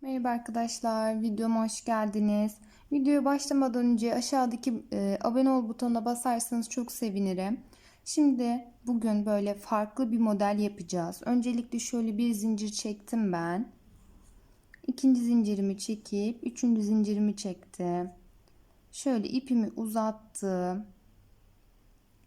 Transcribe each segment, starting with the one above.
Merhaba arkadaşlar, videoma hoş geldiniz. Videoya başlamadan önce aşağıdaki e, abone ol butonuna basarsanız çok sevinirim. Şimdi bugün böyle farklı bir model yapacağız. Öncelikle şöyle bir zincir çektim ben. İkinci zincirimi çekip üçüncü zincirimi çektim. Şöyle ipimi uzattım.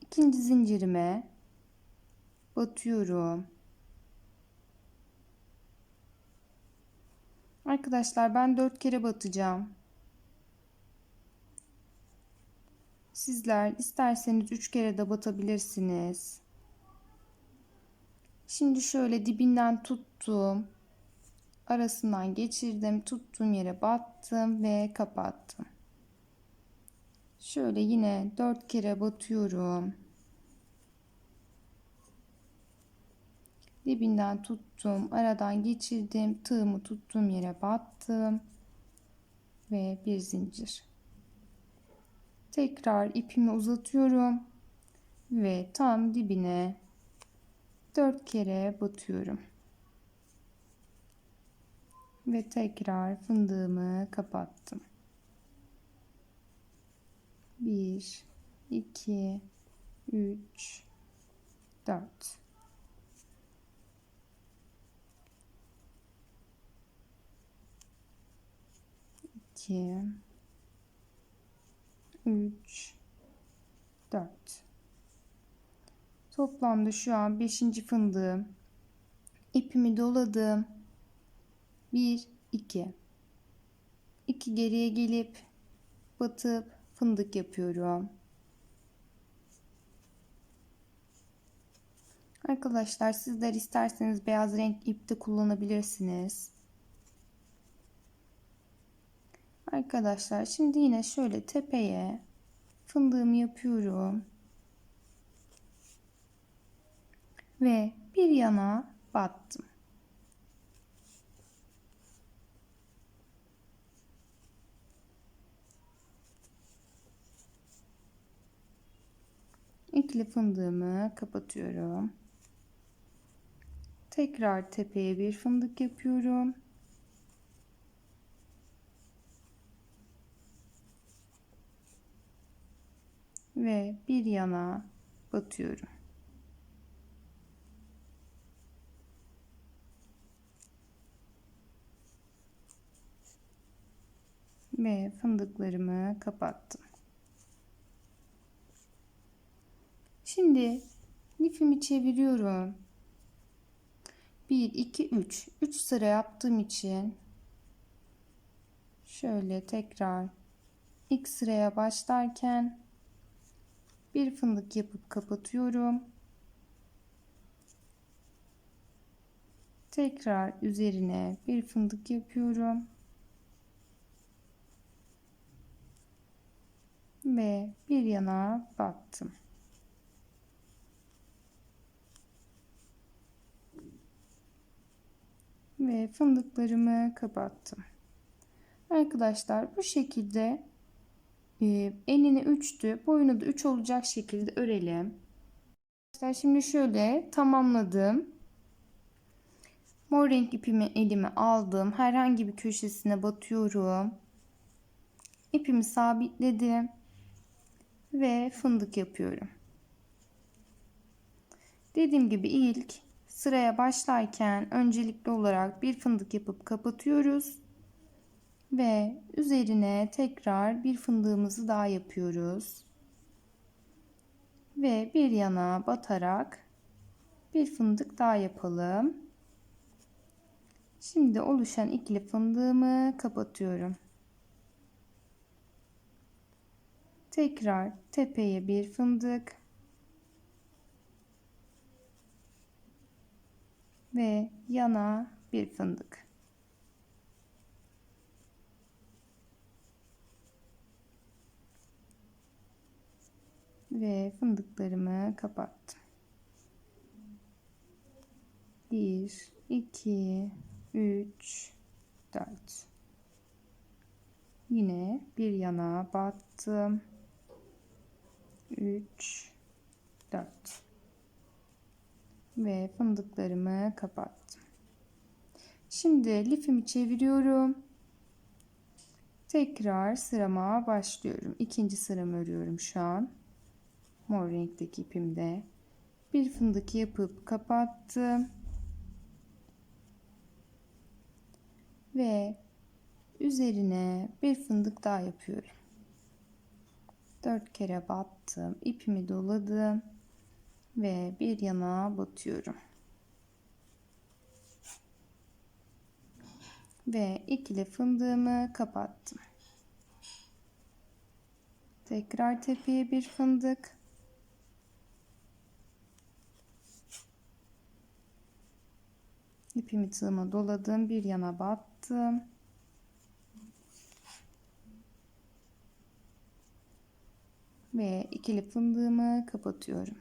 İkinci zincirime batıyorum. Arkadaşlar ben 4 kere batacağım. Sizler isterseniz 3 kere de batabilirsiniz. Şimdi şöyle dibinden tuttum. Arasından geçirdim. Tuttuğum yere battım ve kapattım. Şöyle yine 4 kere batıyorum. Dibinden tuttum aradan geçirdim tığımı tuttuğum yere battım ve bir zincir. Tekrar ipimi uzatıyorum ve tam dibine dört kere batıyorum. Ve tekrar fındığımı kapattım. 1 2 3 4 2 3 4 Toplamda şu an 5. fındığım. İpimi doladım. 1 2 2 geriye gelip batıp fındık yapıyorum. Arkadaşlar sizler isterseniz beyaz renk ip de kullanabilirsiniz. Arkadaşlar şimdi yine şöyle tepeye fındığımı yapıyorum. Ve bir yana battım. İkili fındığımı kapatıyorum. Tekrar tepeye bir fındık yapıyorum. Ve bir yana batıyorum. Ve fındıklarımı kapattım. Şimdi lifimi çeviriyorum. 1 2 3 3 sıra yaptığım için şöyle tekrar ilk sıraya başlarken bir fındık yapıp kapatıyorum. Tekrar üzerine bir fındık yapıyorum. Ve bir yana battım. Ve fındıklarımı kapattım. Arkadaşlar bu şekilde enini 3'tü. Boyunu da 3 olacak şekilde örelim. Arkadaşlar şimdi şöyle tamamladım. Mor renk ipimi elime aldım. Herhangi bir köşesine batıyorum. İpimi sabitledim. Ve fındık yapıyorum. Dediğim gibi ilk sıraya başlarken öncelikli olarak bir fındık yapıp kapatıyoruz ve üzerine tekrar bir fındığımızı daha yapıyoruz. Ve bir yana batarak bir fındık daha yapalım. Şimdi oluşan ikili fındığımı kapatıyorum. Tekrar tepeye bir fındık ve yana bir fındık. Ve fındıklarımı kapattım. 1 2 3 4 Yine bir yana battım. 3 4 ve fındıklarımı kapattım. Şimdi lifimi çeviriyorum. Tekrar sırama başlıyorum. İkinci sıramı örüyorum şu an. Mor renkteki ipimde. Bir fındık yapıp kapattım. Ve üzerine bir fındık daha yapıyorum. Dört kere battım. ipimi doladım. Ve bir yana batıyorum. Ve ikili fındığımı kapattım. Tekrar tepeye bir fındık. İpimi tığıma doladım. Bir yana battım. Ve ikili fındığımı kapatıyorum.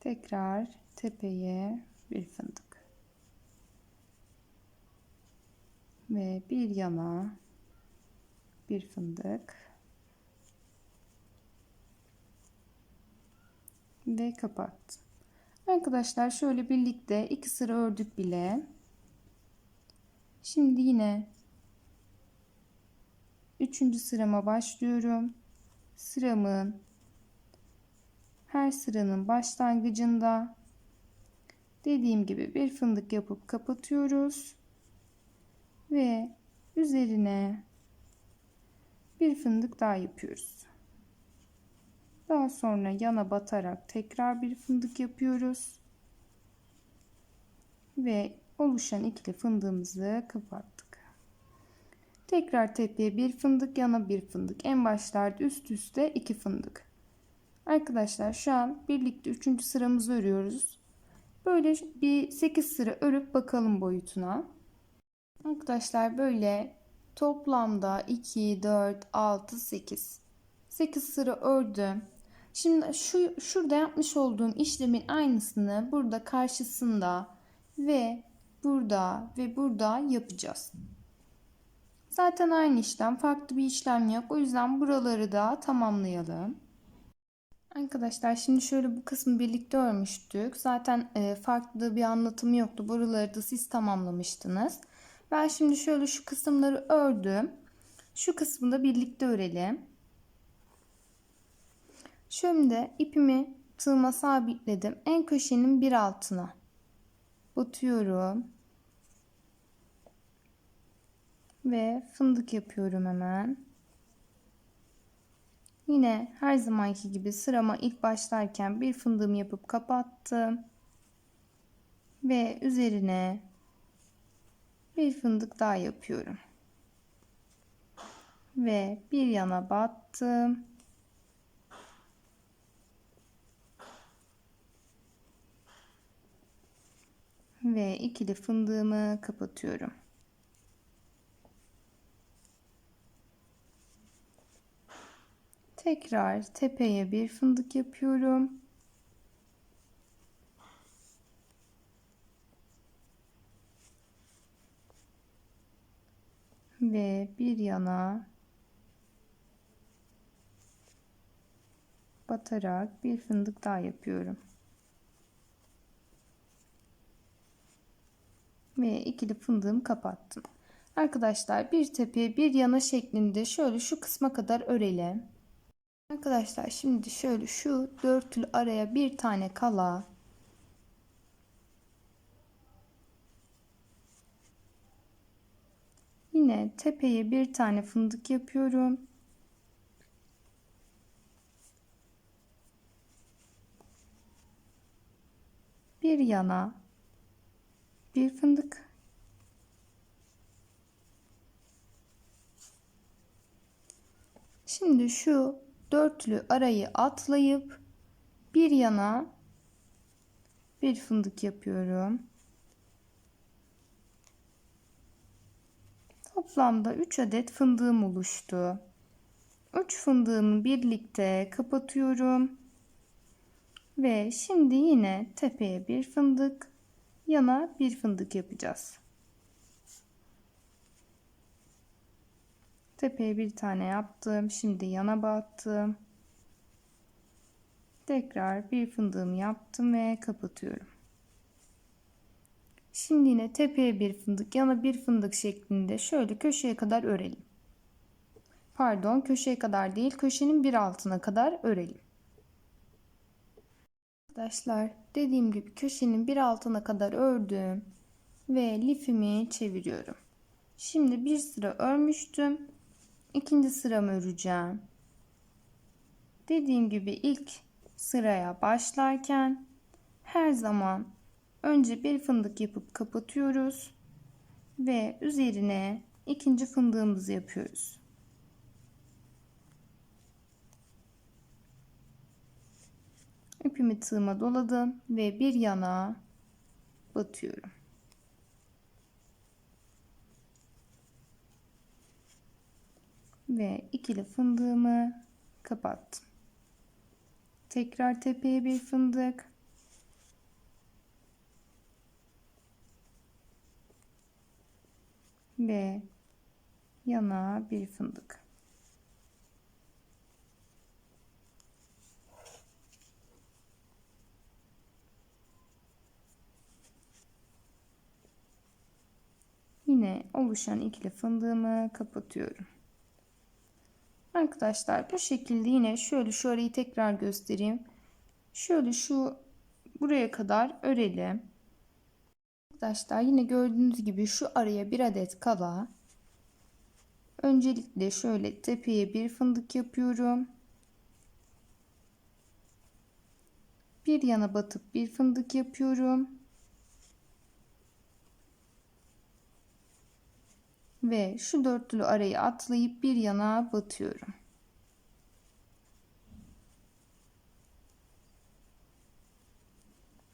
Tekrar tepeye bir fındık. Ve bir yana bir fındık. Ve kapattım. Arkadaşlar şöyle birlikte iki sıra ördük bile. Şimdi yine üçüncü sırama başlıyorum. Sıramın her sıranın başlangıcında dediğim gibi bir fındık yapıp kapatıyoruz ve üzerine bir fındık daha yapıyoruz. Daha sonra yana batarak tekrar bir fındık yapıyoruz. Ve oluşan ikili fındığımızı kapattık. Tekrar tepeye bir fındık, yana bir fındık. En başlarda üst üste iki fındık. Arkadaşlar şu an birlikte üçüncü sıramızı örüyoruz. Böyle bir 8 sıra örüp bakalım boyutuna. Arkadaşlar böyle toplamda 2, 4, 6, 8. 8 sıra ördüm. Şimdi şu şurada yapmış olduğum işlemin aynısını burada karşısında ve burada ve burada yapacağız. Zaten aynı işlem, farklı bir işlem yok. O yüzden buraları da tamamlayalım. Arkadaşlar şimdi şöyle bu kısmı birlikte örmüştük. Zaten e, farklı bir anlatımı yoktu. Buraları da siz tamamlamıştınız. Ben şimdi şöyle şu kısımları ördüm. Şu kısmı da birlikte örelim. Şimdi ipimi tığıma sabitledim. En köşenin bir altına batıyorum. Ve fındık yapıyorum hemen. Yine her zamanki gibi sırama ilk başlarken bir fındığımı yapıp kapattım. Ve üzerine bir fındık daha yapıyorum. Ve bir yana battım. Ve ikili fındığımı kapatıyorum. Tekrar tepeye bir fındık yapıyorum. Ve bir yana batarak bir fındık daha yapıyorum. Ve ikili fındığımı kapattım. Arkadaşlar bir tepe bir yana şeklinde şöyle şu kısma kadar örelim. Arkadaşlar şimdi şöyle şu dörtlü araya bir tane kala Yine tepeye bir tane fındık yapıyorum. Bir yana bir fındık. Şimdi şu dörtlü arayı atlayıp bir yana bir fındık yapıyorum. Toplamda 3 adet fındığım oluştu. 3 fındığımı birlikte kapatıyorum. Ve şimdi yine tepeye bir fındık, yana bir fındık yapacağız. Tepeye bir tane yaptım. Şimdi yana battım. Tekrar bir fındığımı yaptım ve kapatıyorum. Şimdi yine tepeye bir fındık, yana bir fındık şeklinde şöyle köşeye kadar örelim. Pardon, köşeye kadar değil, köşenin bir altına kadar örelim. Arkadaşlar, dediğim gibi köşenin bir altına kadar ördüm ve lifimi çeviriyorum. Şimdi bir sıra örmüştüm. İkinci sıramı öreceğim. Dediğim gibi ilk sıraya başlarken her zaman önce bir fındık yapıp kapatıyoruz ve üzerine ikinci fındığımızı yapıyoruz. İpimi tığıma doladım ve bir yana batıyorum. Ve ikili fındığımı kapattım. Tekrar tepeye bir fındık. Ve yana bir fındık. Yine oluşan ikili fındığımı kapatıyorum. Arkadaşlar bu şekilde yine şöyle şu arayı tekrar göstereyim. Şöyle şu buraya kadar örelim. Arkadaşlar yine gördüğünüz gibi şu araya bir adet kala öncelikle şöyle tepeye bir fındık yapıyorum. Bir yana batıp bir fındık yapıyorum. Ve şu dörtlü arayı atlayıp bir yana batıyorum.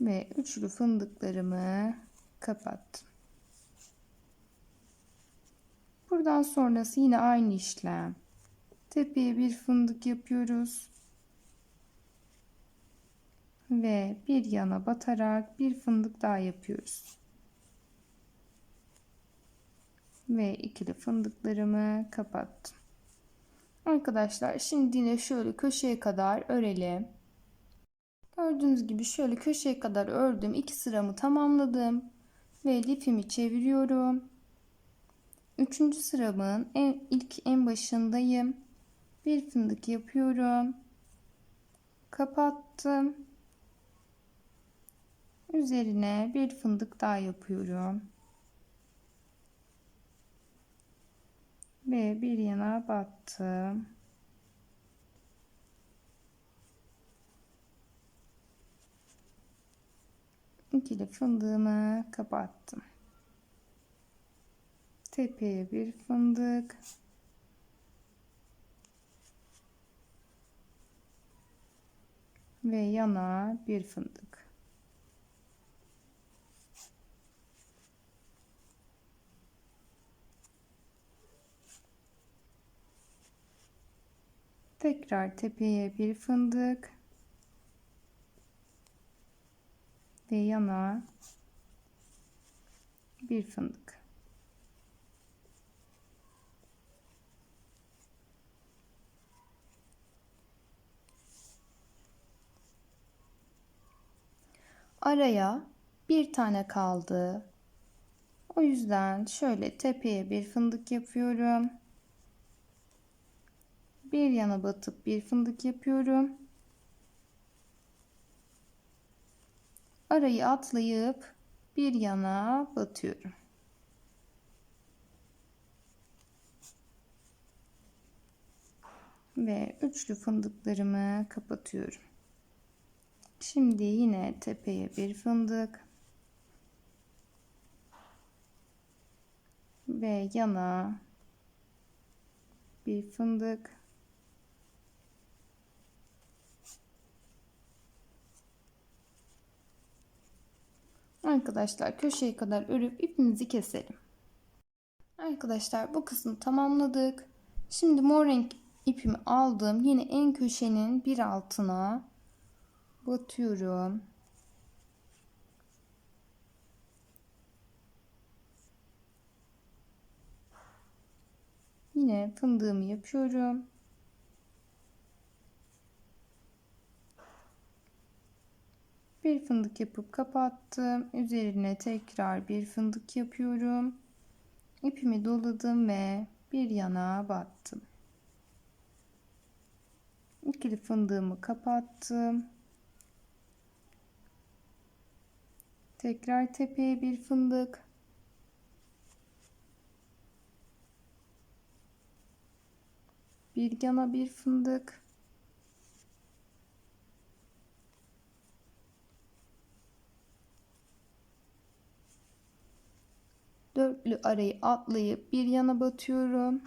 Ve üçlü fındıklarımı kapattım. Buradan sonrası yine aynı işlem. Tepeye bir fındık yapıyoruz. Ve bir yana batarak bir fındık daha yapıyoruz ve ikili fındıklarımı kapattım. Arkadaşlar şimdi yine şöyle köşeye kadar örelim. Gördüğünüz gibi şöyle köşeye kadar ördüm. iki sıramı tamamladım. Ve lifimi çeviriyorum. Üçüncü sıramın en, ilk en başındayım. Bir fındık yapıyorum. Kapattım. Üzerine bir fındık daha yapıyorum. Ve bir yana battım. ikili fındığımı kapattım. Tepeye bir fındık. Ve yana bir fındık. Tekrar tepeye bir fındık. Ve yana bir fındık. Araya bir tane kaldı. O yüzden şöyle tepeye bir fındık yapıyorum bir yana batıp bir fındık yapıyorum. Arayı atlayıp bir yana batıyorum. Ve üçlü fındıklarımı kapatıyorum. Şimdi yine tepeye bir fındık. Ve yana bir fındık. Arkadaşlar köşeye kadar örüp ipimizi keselim. Arkadaşlar bu kısmı tamamladık. Şimdi mor renk ipimi aldım. Yine en köşenin bir altına batıyorum. Yine fındığımı yapıyorum. Bir fındık yapıp kapattım. Üzerine tekrar bir fındık yapıyorum. İpimi doladım ve bir yana battım. İkili fındığımı kapattım. Tekrar tepeye bir fındık. Bir yana bir fındık. Dörtlü arayı atlayıp bir yana batıyorum.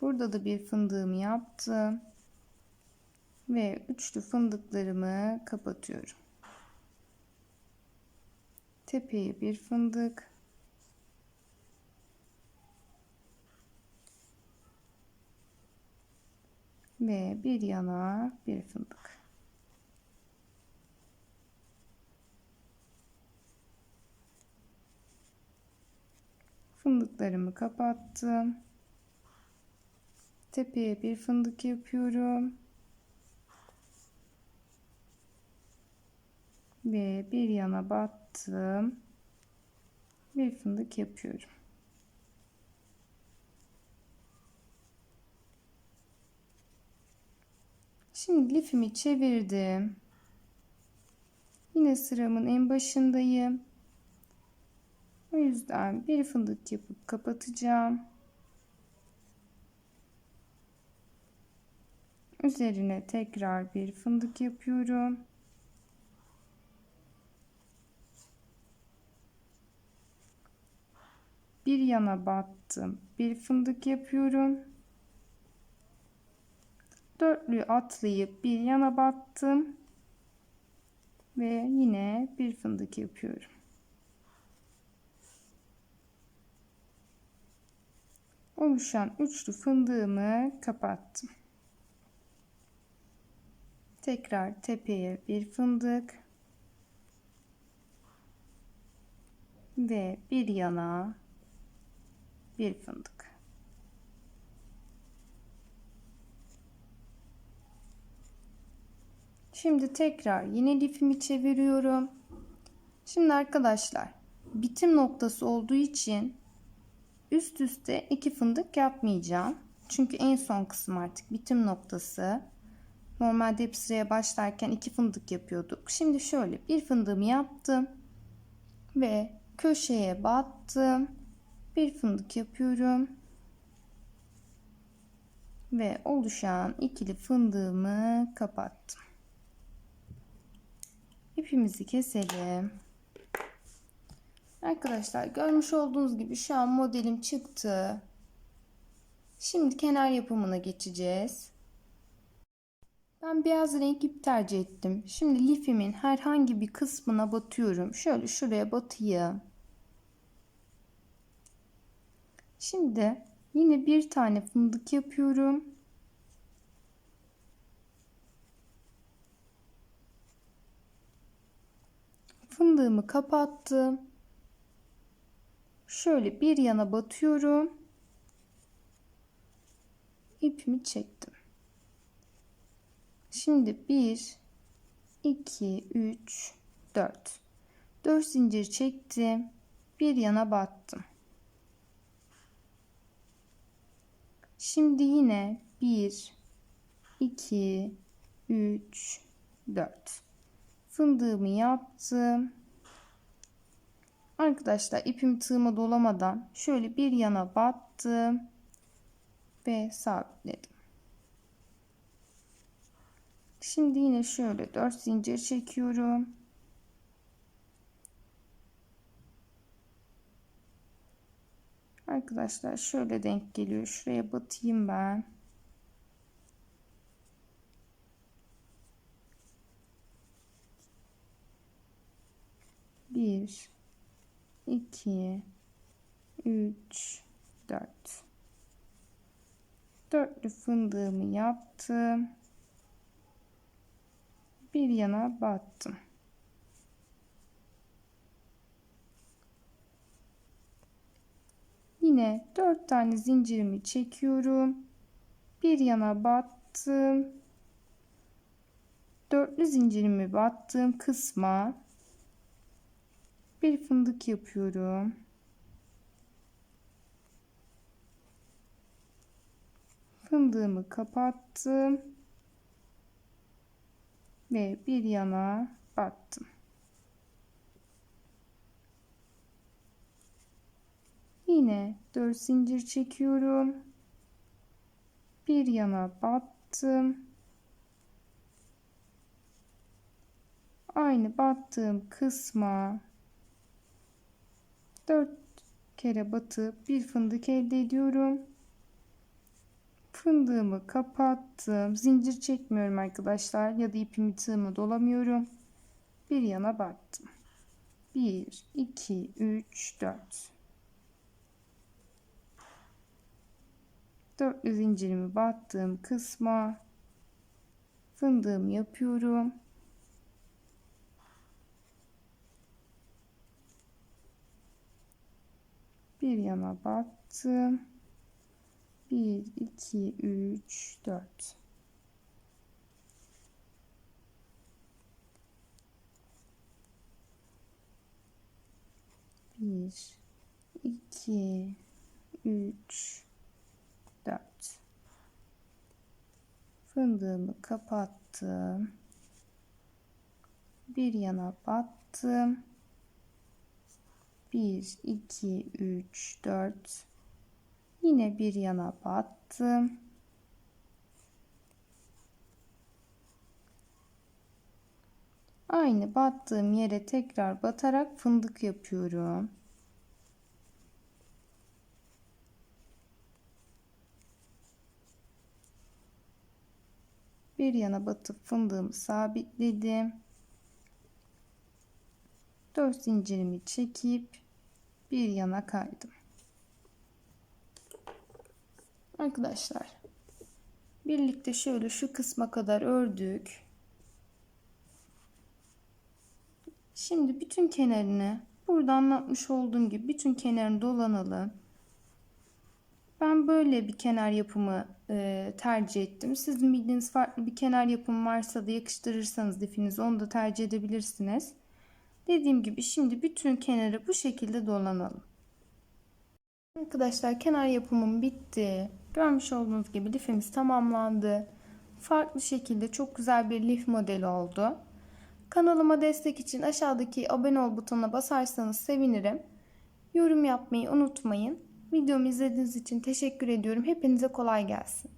Burada da bir fındığımı yaptım. Ve üçlü fındıklarımı kapatıyorum. Tepeye bir fındık. Ve bir yana bir fındık. Fındıklarımı kapattım. Tepeye bir fındık yapıyorum. Ve bir yana battım. Bir fındık yapıyorum. Şimdi lifimi çevirdim. Yine sıramın en başındayım. O yüzden bir fındık yapıp kapatacağım. Üzerine tekrar bir fındık yapıyorum. Bir yana battım. Bir fındık yapıyorum. Dörtlü atlayıp bir yana battım. Ve yine bir fındık yapıyorum. Oluşan üçlü fındığımı kapattım. Tekrar tepeye bir fındık ve bir yana bir fındık. Şimdi tekrar yine lifimi çeviriyorum. Şimdi arkadaşlar bitim noktası olduğu için üst üste iki fındık yapmayacağım. Çünkü en son kısım artık bitim noktası. Normalde hep sıraya başlarken iki fındık yapıyorduk. Şimdi şöyle bir fındığımı yaptım. Ve köşeye battım. Bir fındık yapıyorum. Ve oluşan ikili fındığımı kapattım. İpimizi keselim. Arkadaşlar görmüş olduğunuz gibi şu an modelim çıktı. Şimdi kenar yapımına geçeceğiz. Ben beyaz renk ip tercih ettim. Şimdi lifimin herhangi bir kısmına batıyorum. Şöyle şuraya batayım. Şimdi yine bir tane fındık yapıyorum. Fındığımı kapattım. Şöyle bir yana batıyorum. İpimi çektim. Şimdi 1 2 3 4 4 zincir çektim. Bir yana battım. Şimdi yine 1 2 3 4 fındığımı yaptım. Arkadaşlar ipim tığıma dolamadan şöyle bir yana battım ve sabitledim. Şimdi yine şöyle 4 zincir çekiyorum. Arkadaşlar şöyle denk geliyor. Şuraya batayım ben. Bir, 2 3 4 dörtlü fındığımı yaptım. Bir yana battım. Yine dört tane zincirimi çekiyorum. Bir yana battım. Dörtlü zincirimi battığım kısma bir fındık yapıyorum. Fındığımı kapattım ve bir yana battım. Yine 4 zincir çekiyorum. Bir yana battım. Aynı battığım kısma 4 kere batıp bir fındık elde ediyorum. Fındığımı kapattım. Zincir çekmiyorum arkadaşlar ya da ipimi tığımı dolamıyorum. Bir yana battım. 1 2 3 4 Dörtlü zincirimi battığım kısma fındığımı yapıyorum. Bir yana battım. 1 2 3 4 1 2 3 4 fındığımı kapattım. Bir yana battım 1 2 3 4 yine bir yana battım. Aynı battığım yere tekrar batarak fındık yapıyorum. Bir yana batıp fındığımı sabitledim. 4 zincirimi çekip bir yana kaydım. Arkadaşlar birlikte şöyle şu kısma kadar ördük. Şimdi bütün kenarını burada anlatmış olduğum gibi bütün kenarını dolanalım. Ben böyle bir kenar yapımı e, tercih ettim. Sizin bildiğiniz farklı bir kenar yapımı varsa da yakıştırırsanız ipinizi onu da tercih edebilirsiniz. Dediğim gibi şimdi bütün kenarı bu şekilde dolanalım. Arkadaşlar kenar yapımım bitti. Görmüş olduğunuz gibi lifimiz tamamlandı. Farklı şekilde çok güzel bir lif modeli oldu. Kanalıma destek için aşağıdaki abone ol butonuna basarsanız sevinirim. Yorum yapmayı unutmayın. Videomu izlediğiniz için teşekkür ediyorum. Hepinize kolay gelsin.